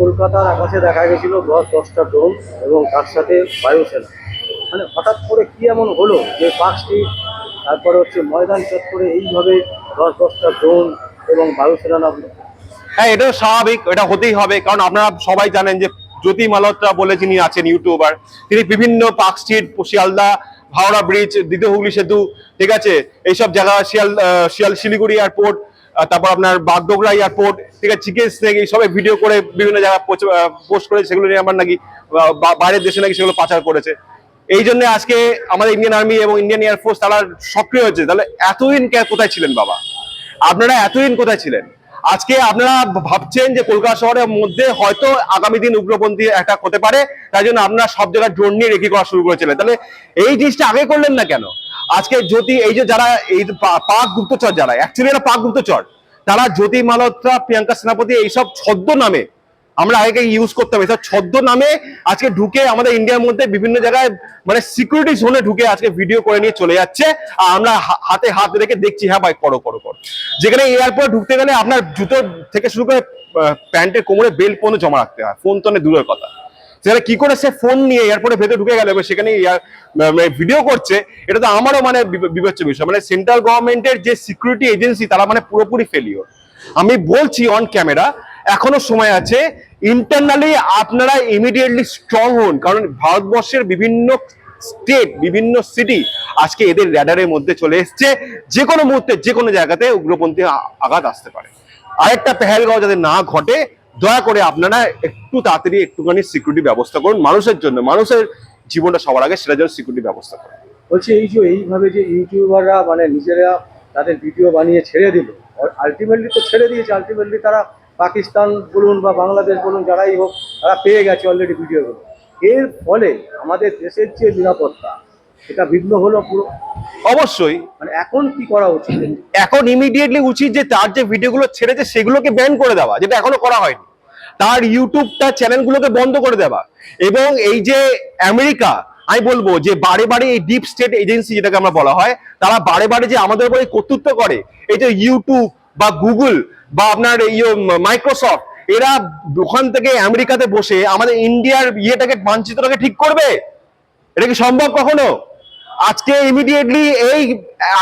কলকাতার আকাশে দেখা গেছিল দশ, দশটা ড্রোন এবং তার সাথে বায়ুসেনা। মানে হঠাৎ করে কি এমন হলো যে স্ট্রিট তারপরে হচ্ছে ময়দান চত্বরে এইভাবে দশ, দশটা ড্রোন এবং বায়ুসেনা নামলো? হ্যাঁ এটাও স্বাভাবিক, এটা হতেই হবে। কারণ আপনারা সবাই জানেন যে জ্যোতি মালহোত্রা বলে যিনি আছেন ইউটিউবার, তিনি বিভিন্ন Park Street, Sealdah, Howrah bridge, দ্বিতীয় হুগলি সেতু, ঠিক আছে? এইসব জায়গা শিয়াল শিয়াল শিলিগুড়ি এয়ারপোর্ট তারপর আপনার বাগডোগরা এয়ারপোর্ট, ঠিক আছে, চিকেন স্নেক এইসবে ভিডিও করে বিভিন্ন জায়গায় পোস্ট করে সেগুলো নিয়ে আমার নাকি বাইরের দেশে নাকি সেগুলো পাচার করেছে। এই জন্য আজকে আমাদের ইন্ডিয়ান আর্মি এবং ইন্ডিয়ান এয়ারফোর্স তারা সক্রিয় হয়েছে। তাহলে এতদিন কোথায় ছিলেন বাবা? আপনারা এতদিন কোথায় ছিলেন? আজকে আপনারা ভাবছেন যে কলকাতা শহরের মধ্যে হয়তো আগামী দিন উগ্রপন্থী অ্যাটাক হতে পারে তাই জন্য আপনারা সব জায়গায় ড্রোন নিয়ে রেখে করা শুরু করেছিলেন। তাহলে এই জিনিসটা আগে করলেন না কেন? আজকে যদি এই যে যারা এই পাক গুপ্তচর যারা অ্যাকচুয়ালি এরা পাক গুপ্তচর, তারা জ্যোতি মালহোত্রা, প্রিয়াঙ্কা সেনাপতি, এইসব ছদ্ম নামে, আমরা আগে ইউজ করতাম, এসব ছদ্ম নামে আজকে ঢুকে আমাদের ইন্ডিয়ার মধ্যে বিভিন্ন জায়গায় মানে সিকিউরিটি জোনে ঢুকে আজকে ভিডিও করে নিয়ে চলে যাচ্ছে। আর আমরা হাতে হাত রেখে দেখছি হ্যাঁ ভাই, করো করো করো। যেখানে এয়ারপোর্ট ঢুকতে গেলে আপনার জুতো থেকে শুরু করে প্যান্টের কোমরে বেল্ট পর্যন্ত জমা রাখতে হয় ফোন তো দূরের কথা। সেখানে কি করে সে ফোন নিয়ে এয়ারপোর্টের ভেতরে ঢুকে গেল? এবং সেখানে ভিডিও করছে। এটা তো আমারও মানে বিবে- বিবেচ্য বিষয়। মানে সেন্ট্রাল গভর্নমেন্টের যে সিকিউরিটি এজেন্সি তারা মানে পুরোপুরি ফেলিওর আমি বলছি অন ক্যামেরা এখনও সময় আছে। ইন্টারনালি আপনারা ইমিডিয়েটলি স্ট্রং হন। কারণ ভারতবর্ষের বিভিন্ন স্টেট বিভিন্ন সিটি আজকে এদের র্যাডারের মধ্যে চলে এসছে। যে কোনো মুহূর্তে, যে কোনো জায়গাতে উগ্রপন্থী আঘাত আসতে পারে। আরেকটা পেহেলগাঁও যাতে না ঘটে দয়া করে আপনারা একটু তাড়াতাড়ি একটুখানি সিকিউরিটি ব্যবস্থা করুন মানুষের জন্য, মানুষের জীবনটা সবার আগে সেটার জন্য সিকিউরিটি ব্যবস্থা করুন। বলছি এই যে এইভাবে যে ইউটিউবাররা মানে নিজেরা তাদের ভিডিও বানিয়ে ছেড়ে দিল আলটিমেটলি তো ছেড়ে দিয়েছে আলটিমেটলি তারা পাকিস্তান বলুন বা বাংলাদেশ বলুন, যারাই হোক, তারা পেয়ে গেছে অলরেডি ভিডিওগুলো এর ফলে আমাদের দেশের যে নিরাপত্তা এটা বিঘ্ন হলো পুরো। অবশ্যই। মানে এখন কি করা উচিত? এখন ইমিডিয়েটলি উচিত যে তার যে ভিডিওগুলো ছেড়েছে সেগুলোকে ব্যান করে দেওয়া যেটা এখনও করা হয়নি। তার ইউটিউব তার চ্যানেলগুলোকে বন্ধ করে দেওয়া। এবং এই যে আমেরিকা আমি বলব যে বারে বারে এই ডিপ স্টেট এজেন্সি যেটাকে আমরা বলা হয় তারা বারে বারে যে আমাদের উপরে কর্তৃত্ব করে এই যে ইউটিউব বা গুগল বা আপনার এই মাইক্রোসফট এরা ওখান থেকে আমেরিকাতে বসে আমাদের ইন্ডিয়ার ইয়েটাকে মানচিত্রটাকে ঠিক করবে? এটা কি সম্ভব কখনো? আজকে ইমিডিয়েটলি এই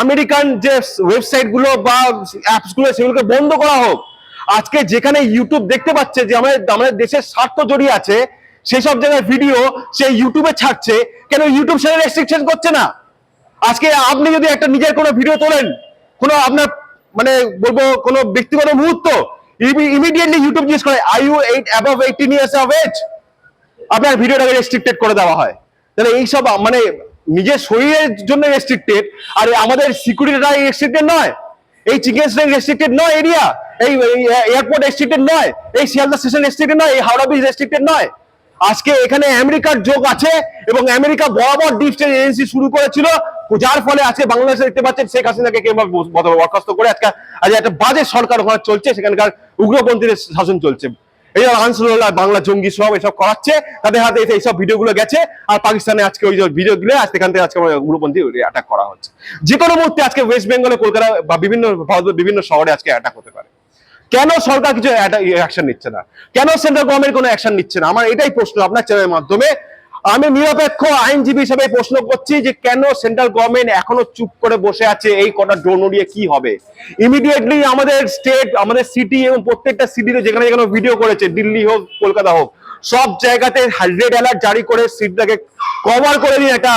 আমেরিকান যে ওয়েবসাইটগুলো বা অ্যাপসগুলো, সেগুলোকে বন্ধ করা হোক। আজকে যেখানে ইউটিউব দেখতে পাচ্ছে যে আমাদের আমাদের দেশের স্বার্থ জড়িয়ে আছে, সেসব জায়গায় ভিডিও সে ইউটিউবে ছাড়ছে, কেন ইউটিউব সেটা রেস্ট্রিকশন করছে না? আজকে আপনি যদি একটা নিজের কোনো ভিডিও তোলেন, কোনো আপনার মানে বলব কোনো ব্যক্তিগত মুহূর্ত ইমিডিয়েটলি ইউটিউব জিজ্ঞেস করে I you eight above eighteen years of age আপনার ভিডিওটাকে রেস্ট্রিক্টেড করে দেওয়া হয়। তাহলে এইসব মানে নিজের শরীরের জন্য রেস্ট্রিক্টেড আর আমাদের সিকিউরিটিটা রেস্ট্রিক্টেড নয়। এই চিকেন স্টেক রেস্ট্রিক্টেড নয় এরিয়া এই এয়ারপোর্ট রেস্ট্রিক্টেড নয়, এই শিয়ালদা স্টেশন রেস্ট্রিক্টেড নয়, এই হাওড়া ব্রিজ রেস্ট্রিক্টেড নয়। আজকে এখানে আমেরিকার যোগ আছে, এবং আমেরিকা বরাবর ডিপ এজেন্সি শুরু করেছিল, যার ফলে আজকে বাংলাদেশে দেখতে পাচ্ছেন শেখ হাসিনাকে কে বরখাস্ত করে, আজকে, আজ একটা বাজে সরকার ওখানে চলছে, সেখানকার উগ্রপন্থীদের শাসন চলছে। এই যে আনসারুল্লাহ বাংলা জঙ্গি সব এসব করাচ্ছে, তাদের হাতে এসে এইসব ভিডিওগুলো গেছে, আর পাকিস্তানে আজকে ওই ভিডিও গুলো আজ এখান থেকে আজকে উগ্রপন্থী অ্যাটাক করা হচ্ছে। যে কোনো মুহূর্তে আজকে ওয়েস্ট বেঙ্গলে কলকাতা বা বিভিন্ন ভারতের বিভিন্ন শহরে আজকে অ্যাটাক হতে পারে। কেন সরকার কিছু অ্যাকশন নিচ্ছে না? কেন সেন্ট্রাল গভর্নমেন্ট কোনো অ্যাকশন নিচ্ছে না? আমার এটাই প্রশ্ন আপনার চ্যানেলের মাধ্যমে। আমি নিরপেক্ষ আইনজীবী হিসেবে প্রশ্ন করছি যে কেন সেন্ট্রাল গভর্নমেন্ট এখনও চুপ করে বসে আছে এই কটা ড্রোন উড়িয়ে কি হবে? ইমিডিয়েটলি আমাদের স্টেট আমাদের সিটি এবং প্রত্যেকটা সিটিতে যেখানে যেখানে ভিডিও করেছে, দিল্লি হোক, কলকাতা হোক, সব জায়গাতে রেড অ্যালার্ট জারি করে সিটটাকে কভার করে দিন একটা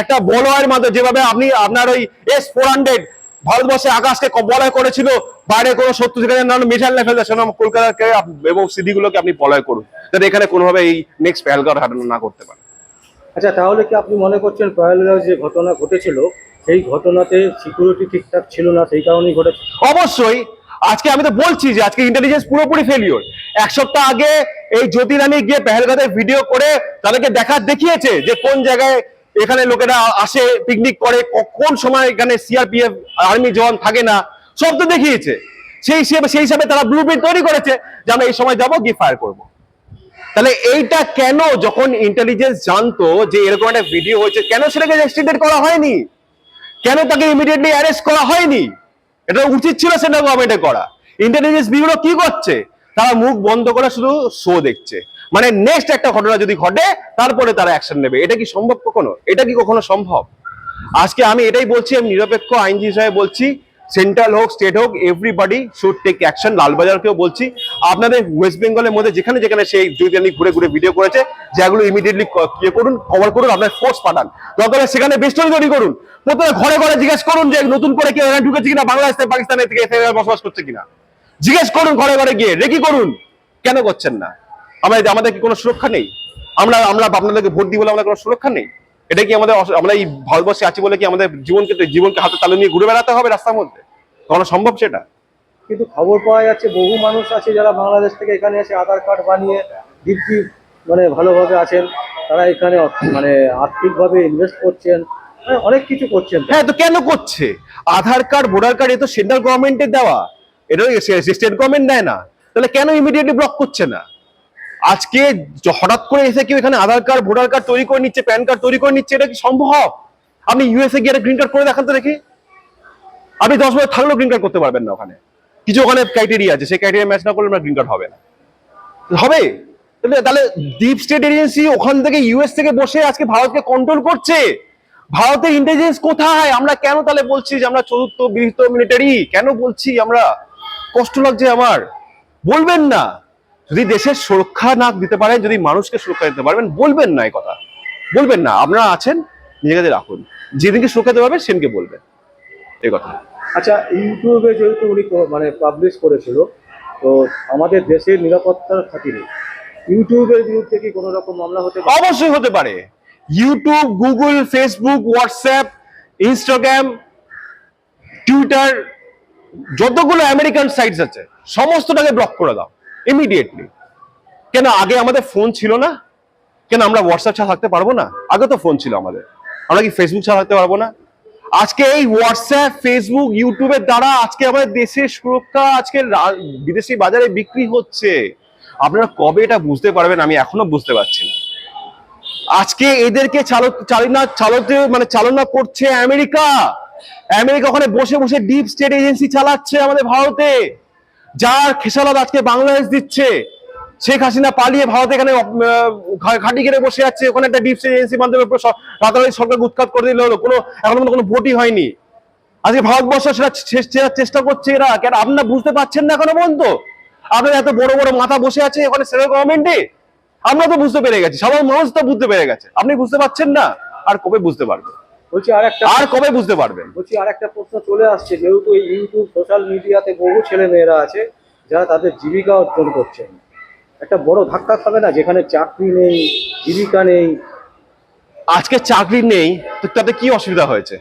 একটা বলয়ের মাধ্যমে যেভাবে আপনি আপনার ওই এস ফোর হান্ড্রেড ভারতবর্ষের আকাশকে বলয় করেছিল বাইরে কোনো শত্রু যেখানে না মিসাইল না ফেলতে সেরকম কলকাতাকে এবং সিটিগুলোকে আপনি বলয় করুন যাতে এখানে কোনোভাবে এই নেক্সট পেহেলগাঁও হাঁটানো না করতে পারে। আচ্ছা তাহলে কি আপনি মনে করছেন পহেলগাঁও যে ঘটনা ঘটেছিল সেই ঘটনাতে সিকিউরিটি ঠিকঠাক ছিল না সেই কারণেই ঘটেছে? অবশ্যই আজকে আমি তো বলছি যে আজকে ইন্টেলিজেন্স পুরোপুরি ফেলিওর এক সপ্তাহ আগে এই জ্যোতি রানী গিয়ে পেহেলগাঁতে ভিডিও করে তাদেরকে দেখা দেখিয়েছে যে কোন জায়গায় এখানে লোকেরা আসে পিকনিক করে কোন সময় এখানে সিআরপিএফ আর্মি জওয়ান থাকে না, সব তো দেখিয়েছে। সেই হিসেবে, সেই হিসাবে তারা ব্লু তৈরি করেছে যে আমরা এই সময় যাব, গিয়ে ফায়ার করব। তাহলে এইটা কেন যখন ইন্টেলিজেন্স জানতো যে এরকম একটা ভিডিও হয়েছে, কেন সেটাকে রেস্ট্রিক্টেড করা হয়নি? কেন তাকে ইমিডিয়েটলি অ্যারেস্ট করা হয়নি? এটা উচিত ছিল সেন্ট্রাল গভর্নমেন্টের করা। ইন্টেলিজেন্স ব্যুরো কি করছে? তারা মুখ বন্ধ করে শুধু শো দেখছে। মানে নেক্সট একটা ঘটনা যদি ঘটে, তারপরে তারা অ্যাকশন নেবে। এটা কি সম্ভব কখনো? এটা কি কখনো সম্ভব? আজকে আমি এটাই বলছি, আমি নিরপেক্ষ আইনজীবী হিসাবে বলছি সেন্ট্রাল হোক স্টেট হোক এভরিবডি শুড টেক অ্যাকশন লালবাজারকেও বলছি। আপনাদের ওয়েস্ট বেঙ্গলের মধ্যে যেখানে যেখানে সেই দুইদিনই ঘুরে ঘুরে ভিডিও করেছে, যেগুলো ইমিডিয়েটলি ইয়ে করুন কভার করুন, আপনার ফোর্স পাঠান। দরকার সেখানে বেস্টরি তৈরি করুন। প্রথমে ঘরে ঘরে জিজ্ঞেস করুন যে নতুন করে কেউ ঢুকেছে কিনা, বাংলাদেশ থেকে পাকিস্তানে থেকে বসবাস করছে কিনা। জিজ্ঞেস করুন ঘরে ঘরে গিয়ে, রেকি করুন। কেন করছেন না? আমরা আমাদের কি কোনো সুরক্ষা নেই? আমরা আমরা আপনাদেরকে ভোট দিই বলে আমাদের কোনো সুরক্ষা নেই? এটা কি আমাদের আমরা এই ভারতবর্ষে আছি বলে কি আমাদের জীবনকে জীবনকে হাতে তালে নিয়ে ঘুরে বেড়াতে হবে রাস্তার মধ্যে? কখনো সম্ভব সেটা? কিন্তু খবর পাওয়া যাচ্ছে বহু মানুষ আছে যারা বাংলাদেশ থেকে এখানে এসে আধার কার্ড বানিয়ে দিব্যি মানে ভালোভাবে আছেন। তারা এখানে মানে আর্থিকভাবে ইনভেস্ট করছেন। মানে অনেক কিছু করছেন। হ্যাঁ তো কেন করছে? আধার কার্ড ভোটার কার্ড এ তো সেন্ট্রাল গভর্নমেন্টের দেওয়া। এটা স্টেট গভর্নমেন্ট দেয় না। তাহলে কেন ইমিডিয়েটলি ব্লক করছে না? আজকে হঠাৎ করে এসে কেউ এখানে আধার কার্ড, ভোটার কার্ড তৈরি করে নিচ্ছে, প্যান কার্ড তৈরি করে নিচ্ছে, এটা কি সম্ভব? আপনি ইউএসএ গিয়ে গ্রিন কার্ড করে দেখান তো দেখি। আপনি দশ বছর থাকলেও গ্রিন কার্ড করতে পারবেন না ওখানে। কিছু ওখানে ক্রাইটেরিয়া আছে, সেই ক্রাইটেরিয়া ম্যাচ না করলে আপনার গ্রিন কার্ড হবে না। হবে? তাহলে তাহলে ডিপ স্টেট এজেন্সি ওখান থেকে ইউএস থেকে বসে আজকে ভারতকে কন্ট্রোল করছে। ভারতের ইন্টেলিজেন্স কোথায়? আমরা কেন তাহলে বলছি যে আমরা চতুর্থ বৃহত্ত মিলিটারি কেন বলছি আমরা? কষ্ট লাগছে আমার। বলবেন না। যদি দেশের সুরক্ষা না দিতে পারেন যদি মানুষকে সুরক্ষা দিতে পারবেন বলবেন না এই কথা। বলবেন না আপনারা আছেন নিজেকে রাখুন। যেদিনকে সুরক্ষা দিতে পারবেন সেদিনকে বলবেন এই কথা। আচ্ছা ইউটিউবে যেহেতু উনি মানে পাবলিশ করেছিল তো আমাদের দেশের নিরাপত্তার খাতিরে ইউটিউবের বিরুদ্ধে কি কোনো রকম মামলা হতে পারে? অবশ্যই হতে পারে। YouTube Google Facebook WhatsApp Instagram Twitter যতগুলো আমেরিকান সাইটস আছে সমস্তটাকে ব্লক করে দাও। ইমিডিয়েটলি কেন আগে আমাদের ফোন ছিল না? কেন আমরা হোয়াটসঅ্যাপ ছাড়া থাকতে পারব না? আগে তো ফোন ছিল আমাদের। আমরা কি ফেসবুক ছাড়া থাকতে পারব না? আজকে এই হোয়াটসঅ্যাপ ফেসবুক ইউটিউবের দ্বারা আজকে আমাদের দেশের সুরক্ষা, আজকে বিদেশি বাজারে বিক্রি হচ্ছে। আপনারা কবে এটা বুঝতে পারবেন আমি এখনও বুঝতে পারছি না। আজকে এদেরকে চালক, চালনা, চালতে মানে চালনা করছে আমেরিকা। আমেরিকা ওখানে বসে বসে ডিপ স্টেট এজেন্সি চালাচ্ছে আমাদের ভারতে। যার খেসালত আজকে বাংলাদেশ দিচ্ছে, শেখ হাসিনা পালিয়ে ভারত এখানে ঘাঁটি ঘিরে বসে আছে। ওখানে একটা ডিপ স্টেট এজেন্সির মাধ্যমে রাতারাতি সরকার উৎখাত করে দিল। হলো কোনো এখন কোনো ভোটই হয়নি। আজকে ভারতবর্ষ সেটা চেষ্টা করছে এরা। কেন আপনারা বুঝতে পারছেন না এখনও পর্যন্ত? আপনার এত বড় বড় মাথা বসে আছে ওখানে সেন্ট্রাল গভর্নমেন্টে আমরা তো বুঝতে পেরে গেছি। সাধারণ মানুষ তো বুঝতে পেরে গেছে। আপনি বুঝতে পারছেন না? আর কবে বুঝতে পারবেন বলছি আর একটা আর কবে বুঝতে পারবেন বলছি আর একটা প্রশ্ন চলে আসছে যেহেতু এই ইউটিউব সোশ্যাল মিডিয়াতে বহু ছেলে মেয়েরা আছে যারা তাদের জীবিকা অর্জন করছেন। একটা বড় ধাক্কা খাবে না যেখানে চাকরি নেই জীবিকা নেই। আজকে চাকরি নেই তো তাতে কি অসুবিধা হয়েছে?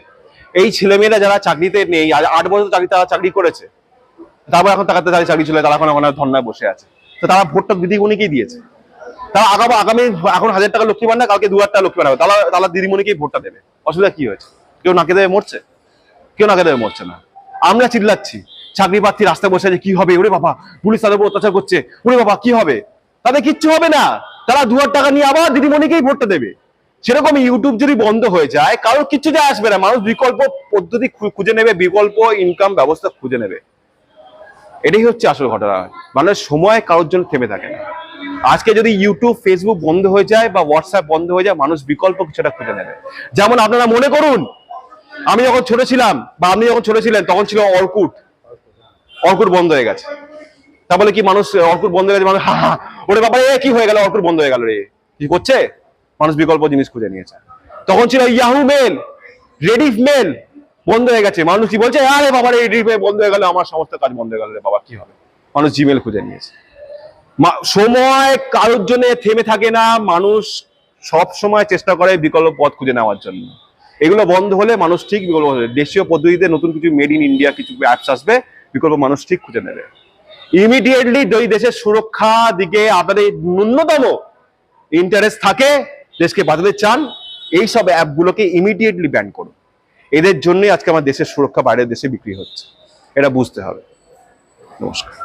এই ছেলেমেয়েরা যারা চাকরিতে নেই আর আট বছর চাকরি তারা চাকরি করেছে। তারপর এখন তাদের চাকরি ছিল তারা এখন ওখানে ধর্নায় বসে আছে। তো তারা ভোটটা দিদিমণিকেই দিয়েছে। তারা আগামী আগামী এখন হাজার টাকা লক্ষ্মী ভান্ডার, কালকে দু হাজার টাকা লক্ষ্মী ভান্ডার। তারা তারা দিদিমণিকেই ভোটটা দেবে। অসুবিধা কি হয়েছে? কেউ নাকে দেবে, মরছে? কেউ নাকে দেবে, মরছে না। আমরা চিল্লাচ্ছি। চাকরি প্রার্থী রাস্তায় বসে আছে, কি হবে? ওরে বাবা, পুলিশ তাদের উপর অত্যাচার করছে। ওরে বাবা, কি হবে? তাদের কিচ্ছু হবে না। তারা দু হাজার টাকা নিয়ে আবার দিদিমণিকেই ভোটটা দেবে। সেরকম ইউটিউব যদি বন্ধ হয়ে যায়, কারোর কিচ্ছু যায় আসবে না। মানুষ বিকল্প পদ্ধতি খুঁজে নেবে, বিকল্প ইনকাম ব্যবস্থা খুঁজে নেবে। এটাই হচ্ছে আসল ঘটনা। মানে সময় কারোর জন্য থেমে থাকে না। আজকে যদি ইউটিউব ফেসবুক বন্ধ হয়ে যায় বা হোয়াটসঅ্যাপ বন্ধ হয়ে যায়, মানুষ বিকল্প কিছুটা খুঁজে নেবে। যেমন আপনারা মনে করুন, আমি যখন ছোট ছিলাম বা আপনি যখন ছোট ছিলেন, তখন ছিল অর্কুট। অর্কুট বন্ধ হয়ে গেছে। তা বলে কি মানুষ অর্কুট বন্ধ হয়ে গেছে, মানুষ, হা হা ওরে বাবা এ কি হয়ে গেল? অর্কুট বন্ধ হয়ে গেল রে। কি করছে? মানুষ বিকল্প জিনিস খুঁজে নিয়েছে। তখন ছিল ইয়াহু মেল রেডিফ মেল বন্ধ হয়ে গেছে। মানুষ কি বলছে, আরে বাবা রে রেডিফ মেল বন্ধ হয়ে গেল, আমার সমস্ত কাজ বন্ধ হয়ে গেল বাবা, কি হবে? মানুষ জিমেল খুঁজে নিয়েছে। সময় কারোর জন্য থেমে থাকে না। মানুষ সব সময় চেষ্টা করে বিকল্প পথ খুঁজে নেওয়ার জন্য। এগুলো বন্ধ হলে মানুষ ঠিক বিকল্প দেশীয় পদ্ধতিতে নতুন কিছু মেড ইন ইন্ডিয়া কিছু অ্যাপস আসবে, বিকল্প মানুষ ঠিক খুঁজে নেবে। ইমিডিয়েটলি দুই দেশের সুরক্ষা দিকে আপনাদের ন্যূনতম ইন্টারেস্ট থাকে, দেশকে বাঁচাতে চান এই সব অ্যাপগুলোকে ইমিডিয়েটলি ব্যান করুন। এদের জন্যই আজকে আমার দেশের সুরক্ষা বাইরের দেশে বিক্রি হচ্ছে। এটা বুঝতে হবে। নমস্কার।